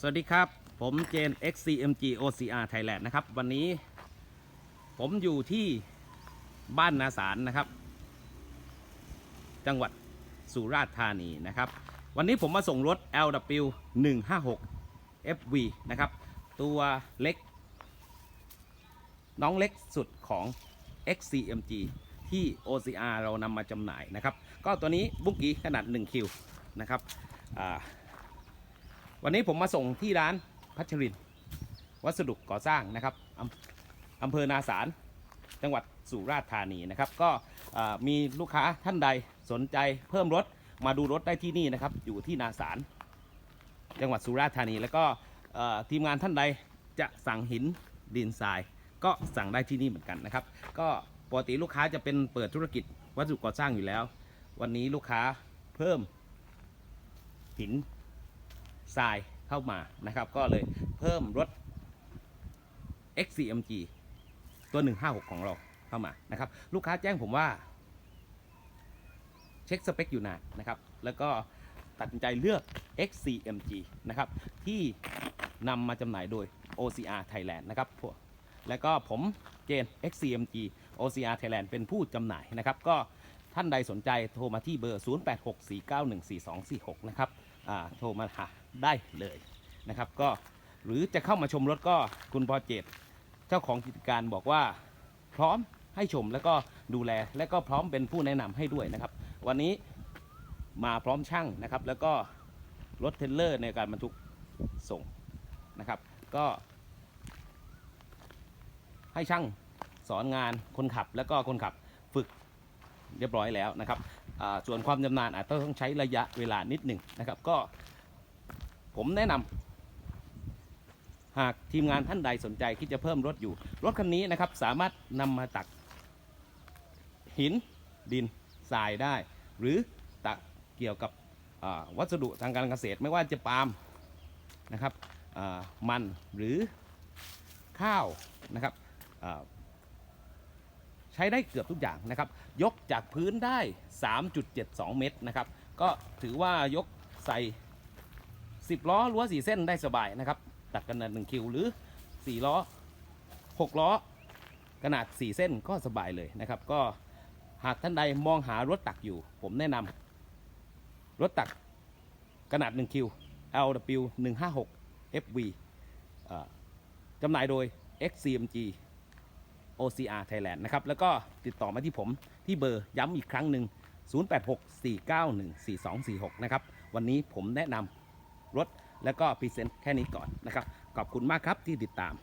สวัสดีครับ ผมเจน XCMG OCR Thailand นะครับ วันนี้ผมอยู่ที่บ้านนาสารนะครับ จังหวัดสุราษฎร์ธานีนะครับ วันนี้ผมมาส่งรถ LW 156 FV นะครับ ตัวเล็ก น้องเล็กสุดของ XCMG ที่ OCR เรานำมาจำหน่ายนะครับ ก็ตัวนี้บุกกี้ขนาด 1 คิวนะครับอ่า วันนี้ผมมาส่งที่ร้านพัชริน วัสดุก่อสร้างนะครับอำเภอนาสารจังหวัดสุราษฎร์ธานีนะครับ ก็มีลูกค้าท่านใดสนใจเพิ่มรถมาดูรถได้ที่นี่นะครับ อยู่ที่นาสารจังหวัดสุราษฎร์ธานี แล้วก็ทีมงานท่านใดจะสั่งหินดินทราย ก็สั่งได้ที่นี่เหมือนกันนะครับ ก็ปกติลูกค้าจะเป็นเปิดธุรกิจวัสดุก่อสร้างอยู่แล้ว วันนี้ลูกค้าเพิ่มหิน ทรายเข้ามานะครับ ก็เลยเพิ่มรถ XCMG ตัว 156 ของเราเข้ามานะครับ ลูกค้าแจ้งผมว่า เช็คสเปคอยู่นานนะครับ แล้วก็ตัดสินใจเลือก XCMG นะครับ ที่นำมาจำหน่ายโดย OCR Thailand นะครับพวกแล้วก็ผมเจน XCMG OCR Thailand เป็นผู้จำหน่ายนะครับ ก็ท่านใดสนใจโทรมาที่เบอร์ 0864914246 นะครับอ่าโทรมาหา ได้เลยนะครับ ก็หรือจะเข้ามาชมรถก็คุณพอเจตเจ้าของกิจการบอกว่าพร้อมให้ชมแล้วก็ดูแลและก็พร้อมเป็นผู้แนะนำให้ด้วยนะครับ วันนี้มาพร้อมช่างนะครับ แล้วก็รถเทรลเลอร์ในการบรรทุกส่งนะครับ ก็ ให้ช่างสอนงานคนขับแล้วก็คนขับฝึกเรียบร้อยแล้วนะครับส่วนความชำนาญอาจจะต้องใช้ระยะเวลานิดหนึ่งนะครับ ก็ ผมแนะนำหากทีมงานท่านใดสนใจที่จะเพิ่มรถอยู่ รถคันนี้นะครับสามารถนำมาตัก หินดินทรายได้ หรือตักเกี่ยวกับวัสดุทางการเกษตรไม่ว่าจะปาล์มนะครับมันหรือข้าวนะครับใช้ได้เกือบทุกอย่างนะครับ ยกจากพื้นได้ 3.72 เมตรนะครับ ก็ถือว่ายกใส่ 10 ล้อรั้ว4เส้นได้สบายนะครับตัดกันหนึ่งคิวหรือ 4 ล้อ 6 ล้อ ขนาด 4 เส้นก็สบายเลยนะครับ ก็หากท่านใดมองหารถตักอยู่ ผมแนะนำรถตักขนาด1คิว LW 156 FV จำหน่ายโดย XCMG OCR Thailand นะครับ แล้วก็ติดต่อมาที่ผมที่เบอร์ย้ำอีกครั้งหนึ่ง 0864914246 นะครับ วันนี้ผมแนะนำ รถ แล้วก็พรีเซนต์แค่นี้ก่อนนะครับ ขอบคุณมากครับที่ติดตาม